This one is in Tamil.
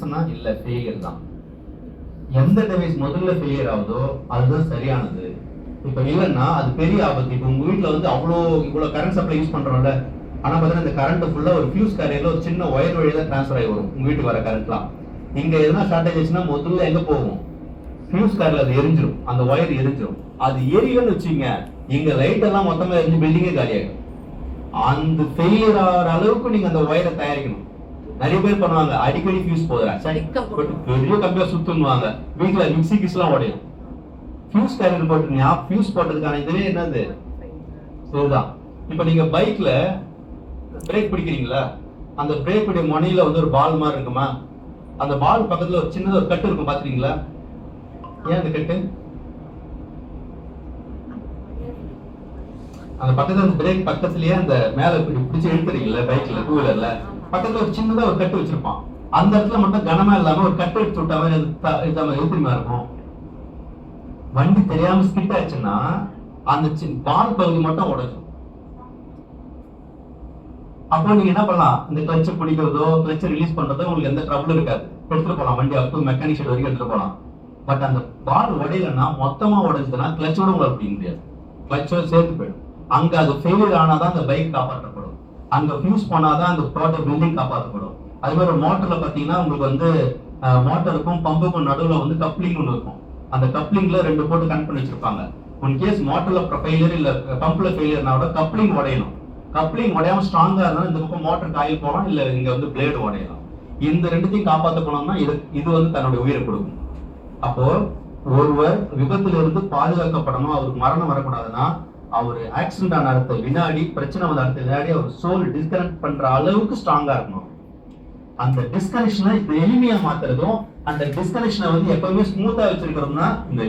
சக்சஸ்னா இல்ல ஃபெயிலியர் தான். எந்த டிவைஸ் முதல்ல ஃபெயிலியர் ஆகுதோ அதுதான் சரியானது. இப்போ இல்லைன்னா அது பெரிய ஆபத்து. இப்போ உங்க வீட்டுல வந்து அவ்வளோ இவ்வளோ கரண்ட் சப்ளை யூஸ் பண்றோம்ல ஆனா பார்த்தீங்கன்னா இந்த கரண்ட் ஃபுல்லா ஒரு ஃபியூஸ் கேரியர்ல ஒரு சின்ன ஒயர் வழி தான் ட்ரான்ஸ்ஃபர் ஆகி வரும் உங்க வீட்டுக்கு வர கரண்ட்லாம் இங்க எதுனா ஷார்டேஜ் ஆச்சுன்னா முதல்ல எங்க போகும்? ஃபியூஸ் கேரியர்ல அது எரிஞ்சிரும். அந்த ஒயர் எரிஞ்சிடும் அது எரியலன்னு வச்சுங்க இங்க லைட் எல்லாம் மொத்தமா எரிஞ்சு பில்டிங்கே காலியாகும் அந்த ஃபெயிலியர் ஆகிற அளவுக்கு நீங்க அந்த ஒயரை தயாரிக்கணும். நிறைய பேர் பண்ணுவாங்க. அடிக்கடி ஃபியூஸ் போதுறா. சரி அடிக்க போட்டு பெரிய கம்பியா சுத்துன்னுவாங்க. வீட்டுல மிக்ஸி கிஸ்லாம் உடையும். ஃபியூஸ் கேரியர் போட்டு ஃபியூஸ் போட்டதுக்கான இதுவே என்னது? இதுதான் இப்போ நீங்க பைக்ல பிரேக் பிடிக்கிறீங்களா? அந்த பிரேக் பிடி முனையில வந்து ஒரு பால் மாதிரி இருக்குமா? அந்த பால் பக்கத்துல ஒரு சின்னதா ஒரு கட்டு இருக்கும் பாத்துறீங்களா ஏன் அந்த கட்டு? அந்த பக்கத்துல அந்த பிரேக் பக்கத்துலயே அந்த மேல இப்படி பிடிச்சு இழுத்துறீங்கல்ல பைக்ல டூ வீலர்ல பக்கத்துல ஒரு சின்னதா ஒரு கட்டு வச்சிருப்பான். அந்த இடத்துல மட்டும் கனமா இல்லாம ஒரு கட்டு எடுத்து விட்ட மாதிரி அது இருக்கும். வண்டி தெரியாம ஸ்கிட் ஆச்சுன்னா அந்த சி- பால் பகுதி மட்டும் உடைஞ்சும் அப்போ நீங்க என்ன பண்ணலாம்? இந்த கிளச்சை பிடிக்கிறதோ கிளச்சை ரிலீஸ் பண்றதோ உங்களுக்கு எந்த ட்ரபிளும் இருக்காது. எடுத்துட்டு போலாம். வண்டி அப்போ மெக்கானிக் ஷெட் வரைக்கும் எடுத்துட்டு போலாம். பட் அந்த பால் உடையலன்னா மொத்தமா உடைஞ்சதுன்னா கிளச்சோட உங்களுக்கு பிடிக்க முடியாது. கிளச்சோட சேர்த்து போயிடும். அங்க அது ஃபெயிலியர் ஆனாதான் அந்த பைக் காப்பாற்றப்படும். அங்க ஃபியூஸ் பண்ணாதான் அந்த ப்ராடக்ட் பில்டிங் காப்பாற்றப்படும் அதே மாதிரி மோட்டரில் மோட்டர்ல பாத்தீங்கன்னா உங்களுக்கு வந்து மோட்டருக்கும் பம்புக்கும் நடுவில் வந்து கப்ளிங் ஒன்று இருக்கும். அந்த கப்ளிங்ல ரெண்டு போட்டு கனெக்ட் பண்ணி வச்சிருப்பாங்க. ஒன் கேஸ் மோட்டர்ல ஃபெயிலியர் இல்ல பம்ப்ல ஃபெயிலியர்னா கூட கப்ளிங் உடையணும். கப்ளிங் உடையாம ஸ்ட்ராங்கா இருந்தாலும் இந்த பக்கம் மோட்டர் காயில் போகலாம் இல்ல இங்க வந்து பிளேடு உடையலாம். இந்த ரெண்டுத்தையும் காப்பாற்ற போனோம்னா இது இது வந்து தன்னுடைய உயிரை கொடுக்கும். அப்போ ஒருவர் விபத்துல இருந்து பாதுகாக்கப்படணும் அவருக்கு மரணம் வரக்கூடாதுன்னா அவர் ஆக்சிடென்ட் ஆன அடுத்த வினாடி பிரச்சனை வந்த அடுத்த வினாடி அவர் சோல் டிஸ்கனெக்ட் பண்ற அளவுக்கு ஸ்ட்ராங்கா இருக்கணும். அந்த டிஸ்கனெக்ஷனை எளிமையா மாத்துறதும் அந்த டிஸ்கனெக்ஷனை வந்து எப்பவுமே ஸ்மூத்தா வச்சிருக்கிறோம்னா இந்த